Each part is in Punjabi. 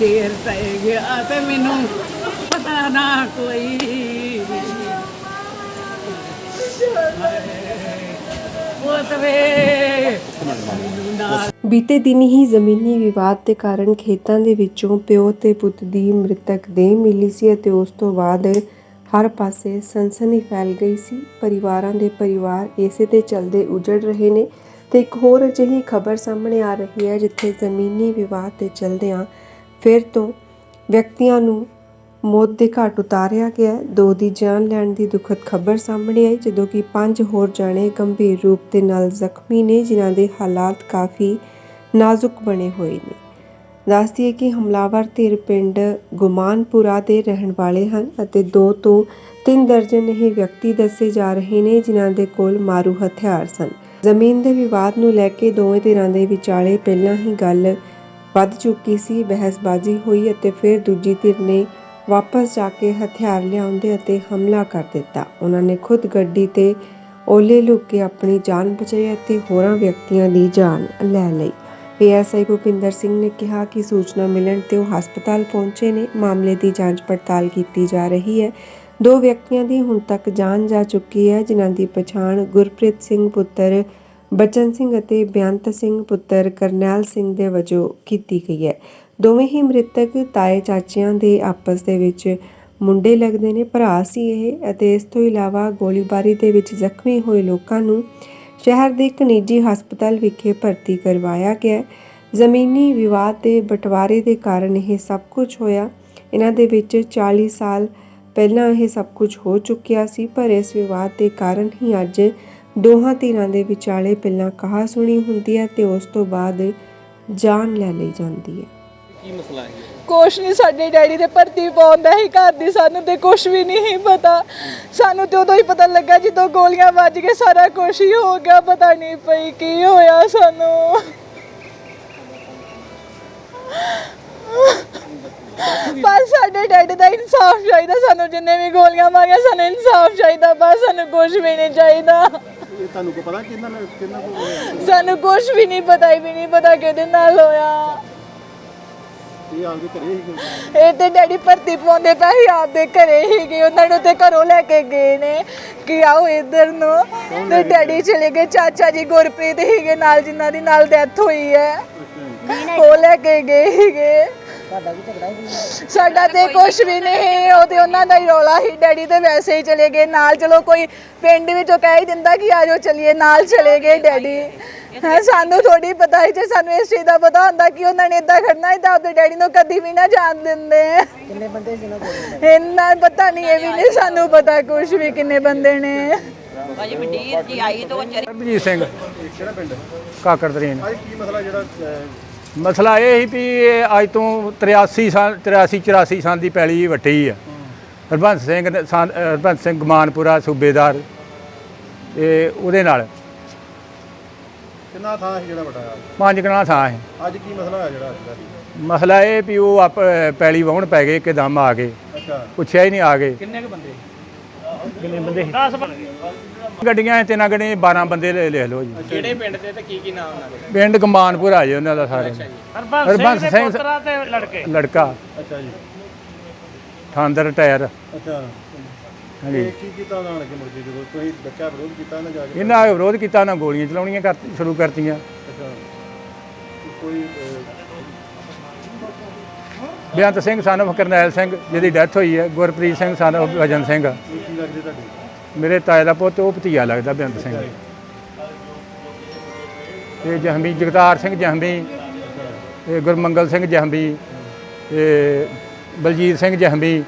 ਸ਼ੇਰ ਪੈ ਗਿਆ ਤੇ ਮੈਨੂੰ ਪਤਾ ਨਾ ਕੋਈ। ਬੀਤੇ ਦਿਨ ਹੀ ਜ਼ਮੀਨੀ ਵਿਵਾਦ ਦੇ ਕਾਰਨ ਖੇਤਾਂ ਦੇ ਵਿੱਚੋਂ ਪਿਓ ਤੇ ਪੁੱਤ ਦੀ ਮ੍ਰਿਤਕ ਦੇਹ ਮਿਲੀ ਸੀ ਅਤੇ ਉਸ ਤੋਂ ਬਾਅਦ ਹਰ ਪਾਸੇ ਸਨਸਨੀ ਫੈਲ ਗਈ ਸੀ। ਪਰਿਵਾਰਾਂ ਦੇ ਪਰਿਵਾਰ ਇਸੇ ਤੇ ਚਲਦੇ ਉਜੜ ਰਹੇ ਨੇ ਤੇ ਇੱਕ ਹੋਰ ਅਜਿਹੀ ਖਬਰ ਸਾਹਮਣੇ ਆ ਰਹੀ ਹੈ ਜਿੱਥੇ ਜ਼ਮੀਨੀ ਵਿਵਾਦ ਦੇ ਚਲਦਿਆਂ ਫਿਰ ਤੋਂ ਵਿਅਕਤੀਆਂ ਨੂੰ ਮੌਤ ਦੇ ਘਾਟ ਉਤਾਰਿਆ ਗਿਆ। ਦੋ ਦੀ ਜਾਨ ਲੈਣ ਦੀ ਦੁਖਦ ਖਬਰ ਸਾਹਮਣੇ ਆਈ, ਜਦੋਂ ਕਿ ਪੰਜ ਹੋਰ ਜਾਣੇ ਗੰਭੀਰ ਰੂਪ ਦੇ ਨਾਲ ਜ਼ਖਮੀ ਨੇ, ਜਿਨ੍ਹਾਂ ਦੇ ਹਾਲਾਤ ਕਾਫੀ ਨਾਜ਼ੁਕ ਬਣੇ ਹੋਏ ਨੇ। ਦੱਸਦੀਏ ਕਿ ਹਮਲਾਵਰ ਧਿਰ ਪਿੰਡ ਗੁਮਾਨਪੁਰਾ ਦੇ ਰਹਿਣ ਵਾਲੇ ਹਨ ਅਤੇ ਦੋ ਤੋਂ ਤਿੰਨ ਦਰਜਨ ਇਹ ਵਿਅਕਤੀ ਦੱਸੇ ਜਾ ਰਹੇ ਨੇ, ਜਿਨ੍ਹਾਂ ਦੇ ਕੋਲ ਮਾਰੂ ਹਥਿਆਰ ਸਨ। ਜ਼ਮੀਨ ਦੇ ਵਿਵਾਦ ਨੂੰ ਲੈ ਕੇ ਦੋਵੇਂ ਧਿਰਾਂ ਦੇ ਵਿਚਾਲੇ ਪਹਿਲਾਂ ਹੀ ਗੱਲ ਵੱਧ ਚੁੱਕੀ ਸੀ, ਬਹਿਸਬਾਜ਼ੀ ਹੋਈ ਅਤੇ ਫਿਰ ਦੂਜੀ ਧਿਰ ਨੇ ਵਾਪਸ ਜਾ ਕੇ ਹਥਿਆਰ ਲਿਆਉਂਦੇ ਅਤੇ ਹਮਲਾ ਕਰ ਦਿੱਤਾ। ਉਹਨਾਂ ਨੇ ਖੁਦ ਗੱਡੀ ਤੇ ਓਲੇ ਲੁੱਕ ਕੇ ਆਪਣੀ ਜਾਨ ਬਚਾਈ ਅਤੇ ਹੋਰਾਂ ਵਿਅਕਤੀਆਂ ਦੀ ਜਾਨ ਲੈ ਲਈ। ਏਐਸਆਈ ਭੁਪਿੰਦਰ ਸਿੰਘ ਨੇ ਕਿਹਾ ਕਿ ਸੂਚਨਾ ਮਿਲਣ ਤੇ ਉਹ ਹਸਪਤਾਲ ਪਹੁੰਚੇ ਨੇ। ਮਾਮਲੇ ਦੀ ਜਾਂਚ ਪੜਤਾਲ ਕੀਤੀ ਜਾ ਰਹੀ ਹੈ। ਦੋ ਵਿਅਕਤੀਆਂ ਦੀ ਹੁਣ ਤੱਕ ਜਾਨ ਜਾ ਚੁੱਕੀ ਹੈ, ਜਿਨ੍ਹਾਂ ਦੀ ਪਛਾਣ ਗੁਰਪ੍ਰੀਤ ਸਿੰਘ ਪੁੱਤਰ ਬਚਨ ਸਿੰਘ ਅਤੇ ਬੇਅੰਤ ਸਿੰਘ ਪੁੱਤਰ ਕਰਨੈਲ ਸਿੰਘ ਦੇ ਵਜੋਂ ਕੀਤੀ ਗਈ ਹੈ। ਦੋਵੇਂ ਹੀ ਮ੍ਰਿਤਕ ਤਾਏ ਚਾਚਿਆਂ ਦੇ ਆਪਸ ਦੇ ਵਿੱਚ ਮੁੰਡੇ ਲੱਗਦੇ ਨੇ, ਭਰਾ ਸੀ ਇਹ ਅਤੇ ਇਸ ਤੋਂ ਇਲਾਵਾ ਗੋਲੀਬਾਰੀ ਦੇ ਵਿੱਚ ਜ਼ਖਮੀ ਹੋਏ ਲੋਕਾਂ ਨੂੰ ਸ਼ਹਿਰ ਦੇ ਇੱਕ ਨਿੱਜੀ ਹਸਪਤਾਲ ਵਿਖੇ ਭਰਤੀ ਕਰਵਾਇਆ ਗਿਆ ਜ਼ਮੀਨੀ ਵਿਵਾਦ ਦੇ ਬਟਵਾਰੇ ਦੇ ਕਾਰਨ ਇਹ ਸਭ ਕੁਝ ਹੋਇਆ। ਇਹਨਾਂ ਦੇ ਵਿੱਚ 40 ਸਾਲ ਪਹਿਲਾਂ ਇਹ ਸਭ ਕੁਝ ਹੋ ਚੁੱਕਿਆ ਸੀ, ਪਰ ਇਸ ਵਿਵਾਦ ਦੇ ਕਾਰਨ ਹੀ ਅੱਜ ਦੋਹਾਂ ਧਿਰਾਂ ਦੇ ਵਿਚਾਲੇ ਪਹਿਲਾਂ ਕਹਾ ਸੁਣੀ ਹੁੰਦੀ ਹੈ ਤੇ ਉਸ ਤੋਂ ਬਾਅਦ ਜਾਨ ਲੈ ਲਈ ਜਾਂਦੀ ਹੈ। ਕੀ ਮਸਲਾ ਹੈ? ਕੁਛ ਨਹੀਂ ਸਾਡੇ ਡੈਡੀ ਦੇ ਭਰਤੀ ਪਾਉਂਦਾ ਸੀ ਘਰ ਦੀ ਸਾਨੂੰ ਤੇ ਕੁਛ ਵੀ ਨਹੀਂ ਪਤਾ। ਸਾਨੂੰ ਤੇ ਉਦੋਂ ਹੀ ਪਤਾ ਲੱਗਾ ਜਦੋਂ ਗੋਲੀਆਂ ਵੱਜ ਕੇ ਸਾਰਾ ਕੁਛ ਹੀ ਹੋ ਗਿਆ ਪਤਾ ਨਹੀਂ ਪਈ ਕੀ ਹੋਇਆ ਸਾਨੂੰ। ਬਸ ਸਾਡੇ ਡੈਡੀ ਦਾ ਇਨਸਾਫ ਚਾਹੀਦਾ ਸਾਨੂੰ ਜਿੰਨੇ ਵੀ ਗੋਲੀਆਂ ਮਾਰੀਆਂ ਸਾਨੂੰ ਇਨਸਾਫ ਚਾਹੀਦਾ ਬਸ ਸਾਨੂੰ ਕੁਛ ਵੀ ਨਹੀਂ ਚਾਹੀਦਾ। ਇਹ ਤੁਹਾਨੂੰ ਕੋ ਪਤਾ ਕਿੰਨਾ ਕਿੰਨਾ ਕੋ ਹੋਇਆ? ਸਾਨੂੰ ਕੁਛ ਵੀ ਨਹੀਂ ਪਤਾ ਹੀ ਵੀ ਨਹੀਂ ਪਤਾ ਕਿਹਦੇ ਨਾਲ ਹੋਇਆ। ਇਹ ਆਪਦੇ ਘਰੇ ਹੀ ਇਹ ਤੇ ਡੈਡੀ ਭਰਤੀ ਪਾਉਂਦੇ ਪਏ ਸੀ ਆਪਦੇ ਘਰੇ ਹੀ ਗਏ ਉਹਨਾਂ ਨੂੰ ਤੇ ਘਰੋਂ ਲੈ ਕੇ ਗਏ ਨੇ ਕਿ ਆਓ ਇੱਧਰ ਨੂੰ। ਤੇ ਡੈਡੀ ਚਲੇ ਗਏ ਚਾਚਾ ਜੀ ਗੁਰਪ੍ਰੀਤ ਹੀਗੇ ਨਾਲ ਜਿਨ੍ਹਾਂ ਦੀ ਨਾਲ ਡੈਥ ਹੋਈ ਹੈ। ਉਹ ਲੈ ਕੇ ਗਏ ਹੀਗੇ ਸਾਡਾ ਤੇ ਕੁਝ ਵੀ ਨਹੀਂ ਉਹ ਤੇ ਉਹਨਾਂ ਦਾ ਹੀ ਰੌਲਾ ਸੀ। ਡੈਡੀ ਤੇ ਵੈਸੇ ਹੀ ਚਲੇ ਗਏ। ਨਾਲ ਚਲੋ ਕੋਈ ਪਿੰਡ ਵਿੱਚੋਂ ਕਹਿ ਹੀ ਦਿੰਦਾ ਕਿ ਆਜੋ ਚਲੀਏ। ਨਾਲ ਚਲੇ ਗਏ ਡੈਡੀ। ਹੈ ਸਾਨੂੰ ਥੋੜੀ ਪਤਾ ਸੀ। ਜੇ ਸਾਨੂੰ ਇਸ ਚੀਜ਼ ਦਾ ਪਤਾ ਹੁੰਦਾ ਕਿ ਉਹਨਾਂ ਨੇ ਇਦਾਂ ਕਰਨਾ ਇਦਾਂ ਆਪਣੇ ਡੈਡੀ ਨੂੰ ਕਦੀ ਵੀ ਨਾ ਜਾਣ ਦਿੰਦੇ। ਕਿੰਨੇ ਬੰਦੇ ਸੀ ਨਾ ਇੰਨਾ ਪਤਾ ਨਹੀਂ ਇਹ ਵੀ ਨਹੀਂ ਸਾਨੂੰ ਪਤਾ ਕੁਝ ਵੀ ਕਿੰਨੇ ਬੰਦੇ ਨੇ। ਅਜੇ ਮੰਡੀਰ ਜੀ ਆਈ ਤੋਂ ਸਰਬਜੀਤ ਸਿੰਘ ਕਿਹੜਾ ਪਿੰਡ ਕਾਕੜ ਤਰੀਨ ਅੱਜ ਕੀ ਮਸਲਾ ਜਿਹੜਾ ਅਹ, ਮਸਲਾ ਇਹ ਸੀ ਵੀ ਇਹ ਅੱਜ ਤੋਂ 83 ਸਾਲ 83 84 ਸਾਲ ਦੀ ਪੈਲੀ ਵੱਟੀ ਆ। ਹਰਬੰਸ ਸਿੰਘ ਨੇ ਹਰਬੰਸ ਸਿੰਘ ਗਮਾਨਪੁਰਾ ਸੂਬੇਦਾਰ ਤੇ ਉਹਦੇ ਨਾਲ। ਕਿੰਨਾ ਥਾਂ ਸੀ ਜਿਹੜਾ ਵੱਡਾ? ਆ? ਪੰਜ ਕਨਾਲ ਥਾਂ ਹੈ ਅੱਜ ਕੀ ਮਸਲਾ ਹੋਇਆ ਜਿਹੜਾ ਅੱਜ ਦਾ ਜੀ? ਮਸਲਾ ਇਹ ਵੀ ਉਹ ਆਪ ਪੈਲੀ ਵਾਹੁਣ ਪੈ ਗਏ ਇੱਕਦਮ ਆ ਗਏ। ਅੱਛਾ। ਪੁੱਛਿਆ ਹੀ ਨਹੀਂ ਆ ਗਏ। ਕਿੰਨੇ ਕ ਬੰਦੇ? ਕਿੰਨੇ ਬੰਦੇ 10 ਗੱਡੀਆਂ ਤਿੰਨਾਂ ਗੱਡੀਆਂ 12 ਬੰਦੇ ਲੈ ਲਿਖ ਲਓ ਜੀ। ਕਿਹੜੇ ਪਿੰਡ ਦੇ ਤੇ ਕੀ ਕੀ ਨਾਮ ਉਹਨਾਂ ਦੇ? ਪਿੰਡ ਗਮਾਨਪੁਰਾ ਜੇ ਉਹਨਾਂ ਦਾ ਸਾਰੇ। ਹਰਬੰਸ ਸਿੰਘ ਤੇ ਲੜਕੇ। ਲੜਕਾ। ਅੱਛਾ ਜੀ। ਥਾਂਦਰ ਟਾਇਰ ਅੱਛਾ। ਹਾਂਜੀ। ਕੀ ਕੀਤਾ ਨੇ ਮੁੜ ਕੇ ਜਦੋਂ ਤੁਸੀਂ ਬੱਚਾ ਵਿਰੋਧ ਕੀਤਾ ਇਹਨਾਂ ਜਾ ਕੇ? ਇਹਨਾਂ ਵਿਰੋਧ ਕੀਤਾ ਉਹਨਾਂ ਗੋਲੀਆਂ ਚਲਾਉਣੀਆਂ ਕਰ ਸ਼ੁਰੂ ਕਰਤੀਆਂ। ਅੱਛਾ। ਕੋਈ ਬੇਅੰਤ ਸਿੰਘ of ਕਰਨੈਲ ਸਿੰਘ ਜਿਹਦੀ ਡੈਥ ਹੋਈ ਹੈ ਗੁਰਪ੍ਰੀਤ ਸਿੰਘ of ਵਜਨ ਸਿੰਘ। ਲੱਗਦੇ ਤੁਹਾਡੇ? ਮੇਰੇ ਤਾਏ ਦਾ ਪੁੱਤ ਉਹ ਭਤੀਆ ਲੱਗਦਾ ਬੇਅੰਤ ਸਿੰਘ। ਤੇ ਜਹਮੀ ਜਗਤਾਰ ਸਿੰਘ ਜਹਮੀ ਤੇ ਗੁਰਮੰਗਲ ਸਿੰਘ ਜਹਮੀ ਤੇ ਬਲਜੀਤ ਸਿੰਘ ਜਹਮੀ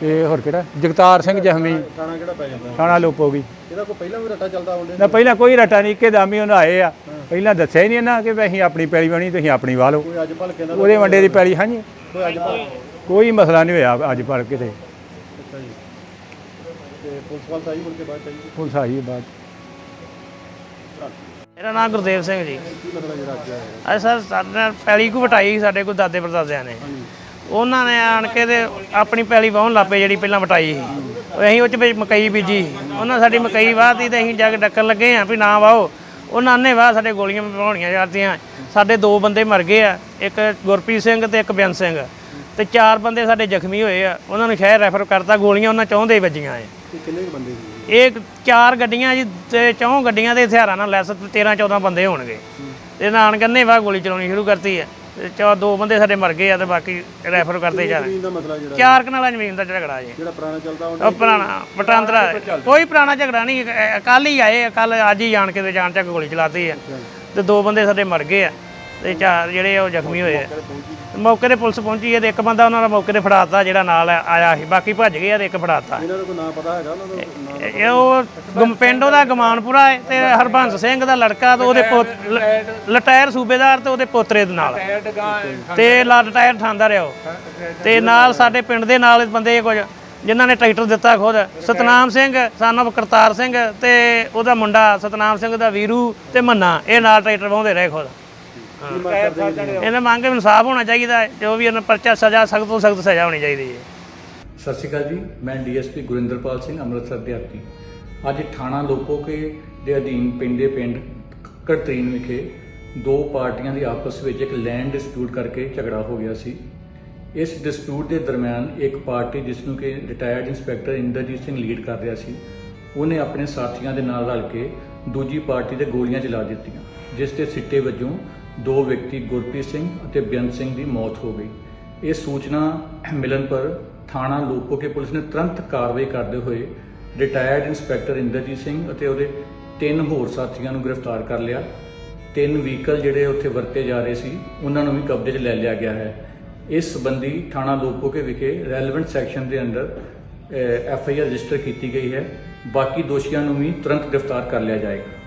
ਤੇ ਹੋਰ ਕਿਹੜਾ? ਜਗਤਾਰ ਸਿੰਘ ਜਹਮੀ ਥਾਣਾ ਕਿਹੜਾ ਪੈ ਜਾਂਦਾ? ਥਾਣਾ ਲੋਪੋਗੀ ਇਹਦਾ ਕੋਈ ਪਹਿਲਾਂ ਵੀ ਰੱਟਾ ਚੱਲਦਾ ਹੁੰਦੇ ਨਾ ਪਹਿਲਾਂ ਕੋਈ ਰਟਾ ਨਹੀਂ ਕਿ ਦਾਮੀ ਉਹਨਾਂ ਆਏ ਆ। ਪਹਿਲਾਂ ਦੱਸਿਆ ਹੀ ਨਹੀਂ ਇਹਨਾਂ ਕਿ ਵੀ ਅਸੀਂ ਆਪਣੀ ਪੈਲੀ ਬਣੀ ਤੁਸੀਂ ਆਪਣੀ ਵਾਹ ਲਓ। ਕੋਈ ਅੱਜ ਭਲਕੇ ਦਾ ਉਹਦੇ ਵੰਡੇ ਦੀ ਪੈਲੀ ਹਾਂਜੀ। ਕੋਈ ਅੱਜ ਭਲ ਕੋਈ ਮਸਲਾ ਨਹੀਂ ਹੋਇਆ ਅੱਜ ਪਰ ਕਿਤੇ ਅੱਛਾ ਜੀ। ਪੁਲਿਸ ਵਾਲ ਤਾਂ ਆਈ ਮੁੜ ਕੇ ਬਾਅਦ ਚ ਆਈ? ਪੁਲਿਸ ਆਈ ਹੈ ਬਾਅਦ 'ਚ। ਮੇਰਾ ਨਾਮ ਗੁਰਦੇਵ ਸਿੰਘ ਜੀ। ਕੀ ਜਿਹੜਾ ਅੱਜ ਆਇਆ? ਅੱਜ ਸਰ ਸਾਡੇ ਨਾਲ ਪੈਲੀ ਕੋ ਵਟਾਈ ਸਾਡੇ ਕੋਲ ਦਾਦੇ ਪੜਦਾਦਿਆਂ ਨੇ। ਉਹਨਾਂ ਨੇ ਆਣ ਕੇ ਤੇ ਆਪਣੀ ਪੈਲੀ ਵਾਹਣ ਲੱਪੇ ਜਿਹੜੀ ਪਹਿਲਾਂ ਵਟਾਈ ਸੀ। ਉਹ ਅਸੀਂ ਉਹ ਚ ਵਿੱਚ ਮਕਈ ਬੀਜੀ ਸੀ। ਉਹਨਾਂ ਸਾਡੀ ਮਕਈ ਵਾਹਤੀ ਤੇ ਅਸੀਂ ਜਾ ਕੇ ਡੱਕਣ ਲੱਗੇ ਆ ਵੀ ਨਾ ਵਾਹੋ। ਉਹਨਾਂ ਨੇ ਵਾਹ ਸਾਡੇ ਗੋਲੀਆਂ ਪਾਉਣੀਆਂ ਜਾਂਦੀਆਂ ਸਾਡੇ ਦੋ ਬੰਦੇ ਮਰ ਗਏ ਆ। ਇੱਕ ਗੁਰਪ੍ਰੀਤ ਸਿੰਘ ਤੇ ਇੱਕ ਬਿਆਨ ਸਿੰਘ। ਤੇ ਚਾਰ ਬੰਦੇ ਸਾਡੇ ਜ਼ਖਮੀ ਹੋਏ ਆ। ਉਹਨਾਂ ਨੂੰ ਸ਼ਹਿਰ ਰੈਫਰ ਕਰਤਾ। ਗੋਲੀਆਂ ਉਹਨਾਂ ਚੌਂਦੇ ਹੀ ਵੱਜੀਆਂ ਆ ਇਹ ਕਿੰਨੇ ਕੁ ਬੰਦੇ ਸੀ? ਇਹ ਚਾਰ ਗੱਡੀਆਂ ਜੀ ਤੇ ਚੌਂ ਗੱਡੀਆਂ ਦੇ ਹਥਿਆਰਾਂ ਨਾਲ ਲੈਸ 13 14 ਬੰਦੇ ਹੋਣਗੇ। ਤੇ ਨਾਨ ਕੰਨੇ ਵਾ ਗੋਲੀ ਚਲਾਉਣੀ ਸ਼ੁਰੂ ਕਰਤੀ ਹੈ। ਤੇ ਚਾ ਦੋ ਬੰਦੇ ਸਾਡੇ ਮਰ ਗਏ ਆ ਤੇ ਬਾਕੀ ਰੈਫਰ ਕਰਦੇ ਜਾ ਰਹੇ ਜ਼ਮੀਨ ਦਾ ਮਸਲਾ ਜਿਹੜਾ ਚਾਰ ਕਨਾਲਾਂ ਜ਼ਮੀਨ ਦਾ ਝਗੜਾ ਜੀ। ਜਿਹੜਾ ਪੁਰਾਣਾ ਚੱਲਦਾ ਉਹ ਉਹ ਪੁਰਾਣਾ ਵਟਾਂਦਰਾ ਕੋਈ ਪੁਰਾਣਾ ਝਗੜਾ ਨਹੀਂ ਕੱਲ ਹੀ ਆਏ ਕੱਲ ਅੱਜ ਹੀ ਜਾਣ ਕੇ ਤੇ ਜਾਣ ਚੱਕ ਗੋਲੀ ਚਲਾਤੀ ਆ। ਤੇ ਦੋ ਬੰਦੇ ਸਾਡੇ ਮਰ ਗਏ ਆ ਤੇ ਚਾਰ ਜਿਹੜੇ ਆ ਉਹ ਜ਼ਖਮੀ ਹੋਏ ਆ। ਮੌਕੇ ਤੇ ਪੁਲਿਸ ਪਹੁੰਚੀ ਹੈ ਤੇ ਇੱਕ ਬੰਦਾ ਉਹਨਾਂ ਦਾ ਮੌਕੇ ਤੇ ਫੜਾਤਾ ਜਿਹੜਾ ਨਾਲ ਆਇਆ ਸੀ। ਬਾਕੀ ਭੱਜ ਗਏ ਆ ਤੇ ਇੱਕ ਫੜਾਤਾ। ਇਹਨਾਂ ਦਾ ਕੋਈ ਨਾਂ ਪਤਾ ਹੈਗਾ ਉਹਨਾਂ ਦਾ? ਨਾਂ ਇਹ ਉਹ ਗਮ- ਪਿੰਡ ਉਹਦਾ ਗਮਾਨਪੁਰਾ ਹੈ ਤੇ ਹਰਬੰਸ ਸਿੰਘ ਦਾ ਲੜਕਾ ਤੇ ਉਹਦੇ ਪੁੱਤ ਲ- ਲਟਾਇਰ ਸੂਬੇਦਾਰ ਤੇ ਉਹਦੇ ਪੋਤਰੇ ਦੇ ਨਾਲ। ਤੇ ਲਾ ਲਟਾਇਰ ਠਾਂਦਾ ਰਿਹਾ ਉਹ। ਤੇ ਨਾਲ ਸਾਡੇ ਪਿੰਡ ਦੇ ਨਾਲ ਬੰਦੇ ਕੁਝ ਜਿਨ੍ਹਾਂ ਨੇ ਟਰੈਕਟਰ ਦਿੱਤਾ ਖੁਦ। ਸਤਨਾਮ ਸਿੰਘ ਸਾਨਵ ਕਰਤਾਰ ਸਿੰਘ ਤੇ ਉਹਦਾ ਮੁੰਡਾ ਸਤਨਾਮ ਸਿੰਘ ਦਾ ਵੀਰੂ ਤੇ ਮੰਨਾ। ਇਹ ਨਾਲ ਟਰੈਕਟਰ ਵਾਹੁੰਦੇ ਰਹੇ ਖੁਦ। ਇਹਨਾਂ ਮੰਗ ਇਨਸਾਫ ਹੋਣਾ ਚਾਹੀਦਾ ਹੈ, ਜੋ ਵੀ ਇਹਨਾਂ ਪਰਚਾ ਸਜ਼ਾ ਸਖਤ ਤੋਂ ਸਖਤ ਸਜ਼ਾ ਹੋਣੀ ਚਾਹੀਦੀ ਹੈ। ਸਤਿ ਸ਼੍ਰੀ ਅਕਾਲ ਜੀ ਮੈਂ ਡੀਐਸਪੀ ਗੁਰਿੰਦਰਪਾਲ ਸਿੰਘ ਅੰਮ੍ਰਿਤਸਰ ਦਿਹਾਤੀ ਅੱਜ ਥਾਣਾ ਲੋਪੋਕੇ ਦੇ ਅਧੀਨ ਪੈਂਦੇ ਪਿੰਡ ਕੜਤਰੀਨ ਵਿਖੇ ਦੋ ਪਾਰਟੀਆਂ ਦੀ ਆਪਸ ਵਿੱਚ ਇੱਕ ਲੈਂਡ ਡਿਸਪਿਊਟ ਕਰਕੇ ਝਗੜਾ ਹੋ ਗਿਆ ਸੀ। ਇਸ ਡਿਸਪਿਊਟ ਦੇ ਦਰਮਿਆਨ ਇੱਕ ਪਾਰਟੀ ਜਿਸ ਨੂੰ ਕਿ retired inspector Inderjit Singh lead ਕਰ ਰਿਹਾ ਸੀ ਉਹਨੇ ਆਪਣੇ ਸਾਥੀਆਂ ਦੇ ਨਾਲ ਰਲ ਕੇ ਦੂਜੀ ਪਾਰਟੀ ਤੇ ਗੋਲੀਆਂ ਚਲਾ ਦਿੱਤੀਆਂ ਜਿਸ ਦੇ ਸਿੱਟੇ ਵਜੋਂ ਦੋ ਵਿਅਕਤੀ ਗੁਰਪ੍ਰੀਤ ਸਿੰਘ ਅਤੇ ਬੇਅੰਤ ਸਿੰਘ ਦੀ ਮੌਤ ਹੋ ਗਈ। ਇਹ ਸੂਚਨਾ ਮਿਲਣ ਪਰ ਥਾਣਾ ਲੋਪੋਕੇ ਪੁਲਿਸ ਨੇ ਤੁਰੰਤ ਕਾਰਵਾਈ ਕਰਦੇ ਹੋਏ ਰਿਟਾਇਰਡ ਇੰਸਪੈਕਟਰ ਇੰਦਰਜੀਤ ਸਿੰਘ ਅਤੇ ਉਹਦੇ ਤਿੰਨ ਹੋਰ ਸਾਥੀਆਂ ਨੂੰ ਗ੍ਰਿਫਤਾਰ ਕਰ ਲਿਆ। ਤਿੰਨ ਵਹੀਕਲ ਜਿਹੜੇ ਉੱਥੇ ਵਰਤੇ ਜਾ ਰਹੇ ਸੀ, ਉਹਨਾਂ ਨੂੰ ਵੀ ਕਬਜ਼ੇ 'ਚ ਲੈ ਲਿਆ ਗਿਆ ਹੈ। ਇਸ ਸੰਬੰਧੀ ਥਾਣਾ ਲੋਪੋਕੇ ਵਿਖੇ ਰੈਲੇਵੈਂਟ ਸੈਕਸ਼ਨ ਦੇ ਅੰਦਰ ਐਫ ਆਈ ਆਰ ਰਜਿਸਟਰ ਕੀਤੀ ਗਈ ਹੈ। ਬਾਕੀ ਦੋਸ਼ੀਆਂ ਨੂੰ ਵੀ ਤੁਰੰਤ ਗ੍ਰਿਫਤਾਰ ਕਰ ਲਿਆ ਜਾਏਗਾ।